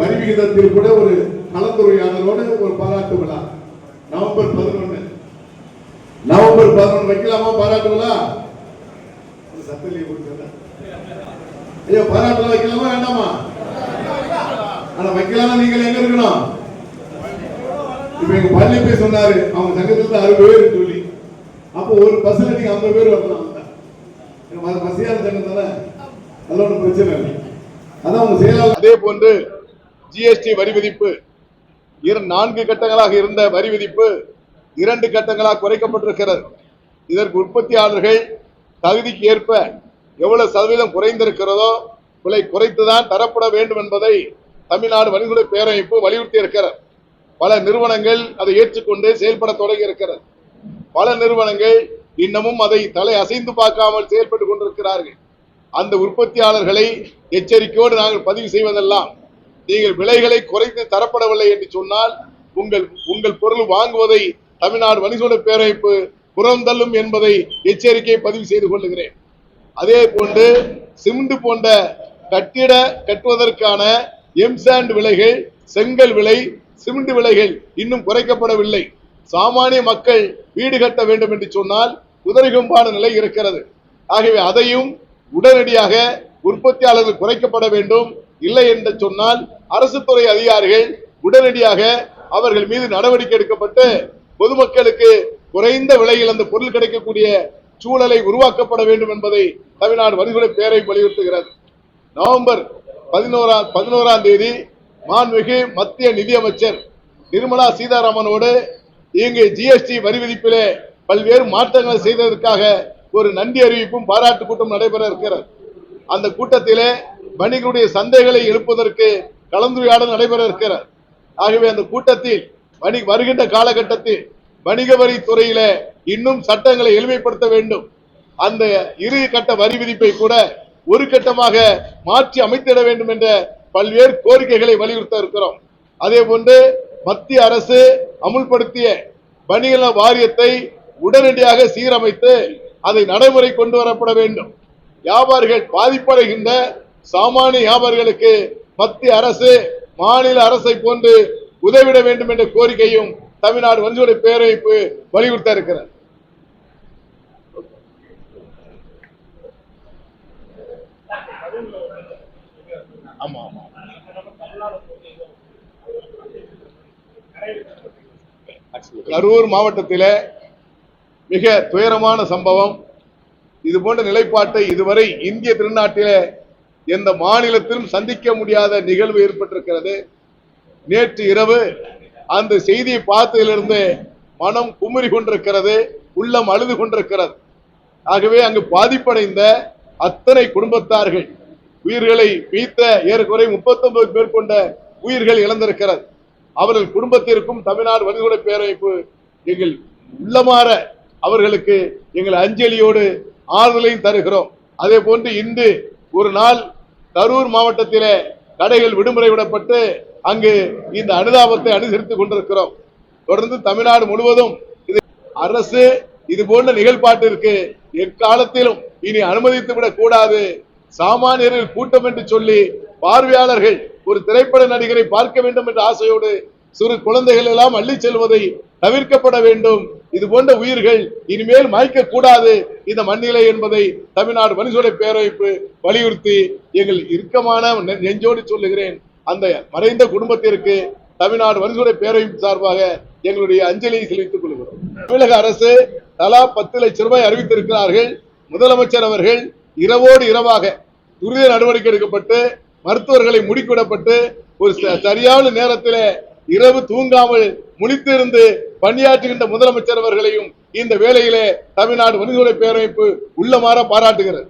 வரி விகிதத்தில் கூட ஒரு கலந்துரையாடலோடு ஒரு பாராட்டு விழா. நவம்பர் பதினொன்று நவம்பர் பதினொன்று வைக்கலாமா? பாராட்டு விழா? ஒரு சத்தலையை ஐயோ பாராட்டுல வைக்கலாமா? வேண்டாமா? ஆனா வைக்கலாமா நீங்கள் எங்க இருக்கணும்? இப்ப எங்க பள்ளி போய் சொன்னாரு. அவங்க சங்கத்துல இருந்து அறுபது பேர் சொல்லி. அப்போ ஒரு பஸ்ல நீங்க ஐம்பது பேர் வரலாம். பசியான சங்கம் தானே? அதெல்லாம் ஒன்றும் பிரச்சனை இல்லை. அதான் செயலாளர் அதே போன்று ஜிஎஸ்டி வரி விதிப்பு. இரு நான்கு கட்டங்களாக இருந்த வரி விதிப்பு இரண்டு கட்டங்களாக குறைக்கப்பட்டிருக்கிறது. இதற்கு உற்பத்தியாளர்கள் தகுதிக்கு ஏற்ப எவ்வளவு சதவீதம் குறைந்திருக்கிறதோ விலை குறைத்துதான் தரப்பட வேண்டும் என்பதை தமிழ்நாடு வணிகத்துறை பேரமைப்பு வலியுறுத்தி இருக்கிறது. பல நிறுவனங்கள் அதை ஏற்றுக்கொண்டு செயல்பட தொடங்கி இருக்கிறது. பல நிறுவனங்கள் இன்னமும் அதை தலை அசைந்து பார்க்காமல் செயல்பட்டுக் கொண்டிருக்கிறார்கள். அந்த உற்பத்தியாளர்களை எச்சரிக்கையோடு நாங்கள் பதிவு செய்வதெல்லாம் நீங்கள் விலைகளை குறைத்து தரப்படவில்லை என்று சொன்னால் உங்கள் உங்கள் பொருள் வாங்குவதை தமிழ்நாடு வணிகோட பேரமைப்பு புறந்தள்ளும் என்பதை எச்சரிக்கை பதிவு செய்து கொள்ளுகிறேன். அதே போன்று சிமெண்ட் போன்ற கட்டிட கட்டுவதற்கான எம்சாண்ட் விலைகள் செங்கல் விலை சிமெண்ட் விலைகள் இன்னும் குறைக்கப்படவில்லை. சாமானிய மக்கள் வீடு கட்ட வேண்டும் என்று சொன்னால் உதரிகம்பான நிலை இருக்கிறது. ஆகவே அதையும் உடனடியாக உற்பத்தியாளர்கள் குறைக்கப்பட வேண்டும். இல்லை என்று சொன்னால் அரசு துறை அதிகாரிகள் உடனடியாக அவர்கள் மீது நடவடிக்கை எடுக்கப்பட்டு பொதுமக்களுக்கு குறைந்த விலையில் அந்த பொருள் கிடைக்கக்கூடிய சூழலை உருவாக்கப்பட வேண்டும் என்பதை தமிழ்நாடு வணிகத்துறை பேரை வலியுறுத்துகிறது. நவம்பர் பதினோராம் பதினோராம் தேதி மாண்புமிகு மத்திய நிதியமைச்சர் நிர்மலா சீதாராமனோடு இங்கு ஜிஎஸ்டி வரி விதிப்பிலே பல்வேறு மாற்றங்களை செய்ததற்காக ஒரு நன்றி அறிவிப்பும் பாராட்டு கூட்டம் நடைபெற இருக்கிறது. அந்த கூட்டத்திலே வணிகருடைய சந்தைகளை எழுப்பதற்கு கலந்துரையாடல் நடைபெற இருக்கிறார் ஆகவே அந்த கூட்டத்தில் வணி வருகின்ற காலகட்டத்தில் வணிக வரி துறையில இன்னும் சட்டங்களை எளிமைப்படுத்த வேண்டும். அந்த இரு கட்ட வரி விதிப்பை கூட ஒரு கட்டமாக மாற்றி அமைத்திட வேண்டும் என்ற பல்வேறு கோரிக்கைகளை வலியுறுத்த இருக்கிறோம். அதே போன்று மத்திய அரசு அமுல்படுத்திய வணிக வாரியத்தை உடனடியாக சீரமைத்து அதை நடைமுறை கொண்டு வரப்பட வேண்டும். வியாபாரிகள் பாதிப்படைகின்ற சாமானிய வியாபாரிகளுக்கு மத்திய அரசு மாநில அரசை போன்று உதவிட வேண்டும் என்ற கோரிக்கையும் தமிழ்நாடு வஞ்சுடைய பேரமைப்பு வலியுறுத்த இருக்கிறார் ஆமா ஆமா. கரூர் மாவட்டத்திலே மிக துயரமான சம்பவம். இது போன்ற நிலைப்பாட்டை இதுவரை இந்திய திருநாட்டிலே எந்த மாநிலத்திலும் சந்திக்க முடியாத நிகழ்வு ஏற்பட்டிருக்கிறது. நேற்று இரவு அந்த செய்தியை பார்த்ததிலிருந்து மனம் குமுறி கொண்டிருக்கிறது உள்ளம் அழுது கொண்டிருக்கிறது. ஆகவே அங்கு பாதிப்படைந்த அத்தனை குடும்பத்தார்கள் உயிர்களை வீழ்த்த ஏறக்குறை 39 பேர் கொண்ட உயிர்கள் இழந்திருக்கிறது. அவர்கள் குடும்பத்திற்கும் தமிழ்நாடு வணிகோட பேரமைப்பு எங்கள் உள்ளமாற அவர்களுக்கு எங்கள் அஞ்சலியோடு ஆறுதலையும் தருகிறோம். அதே போன்று இன்று ஒரு நாள் கரூர் மாவட்டத்தில் கடைகள் விடுமுறை விடப்பட்டு அங்கு இந்த அனுதாபத்தை அனுசரித்துக் கொண்டிருக்கிறோம். தொடர்ந்து தமிழ்நாடு முழுவதும் இது அரசு இது போன்ற நிகழ்பாட்டிற்கு எக்காலத்திலும் இனி அனுமதித்து விடக் கூடாது. சாமானியர்கள் கூட்டம் என்று சொல்லி பார்வையாளர்கள் ஒரு திரைப்பட நடிகரை பார்க்க வேண்டும் என்ற ஆசையோடு சிறு குழந்தைகள் எல்லாம் அள்ளி செல்வதை தவிர்க்கப்பட வேண்டும். இது போன்ற உயிர்கள் இனிமேல் மாய்க்க கூடாது. இந்த மண்ணிலை என்பதை தமிழ்நாடு மனிதோட பேரவைப்பு வலியுறுத்தி எங்கள் இறுக்கமான நெ- நெஞ்சோடு சொல்லுகிறேன். அந்த மறைந்த குடும்பத்திற்கு தமிழ்நாடு மனிதோட பேரவைப்பு சார்பாக எங்களுடைய அஞ்சலியை செலுத்திக் கொள்கிறோம். தமிழக அரசு தலா பத்து லட்சம் ரூபாய் அறிவித்திருக்கிறார்கள். முதலமைச்சர் அவர்கள் இரவோடு இரவாக துரித நடவடிக்கை எடுக்கப்பட்டு மருத்துவர்களை முடுக்கிவிடப்பட்டு ஒரு ச- சரியான நேரத்தில் இரவு தூங்காமல் முழித்திருந்து பணியாற்றுகின்ற முதலமைச்சர் அவர்களையும் இந்த வேளையிலே தமிழ்நாடு வணிகத்துறை பேரமைப்பு உள்ளமாற பாராட்டுகிறது.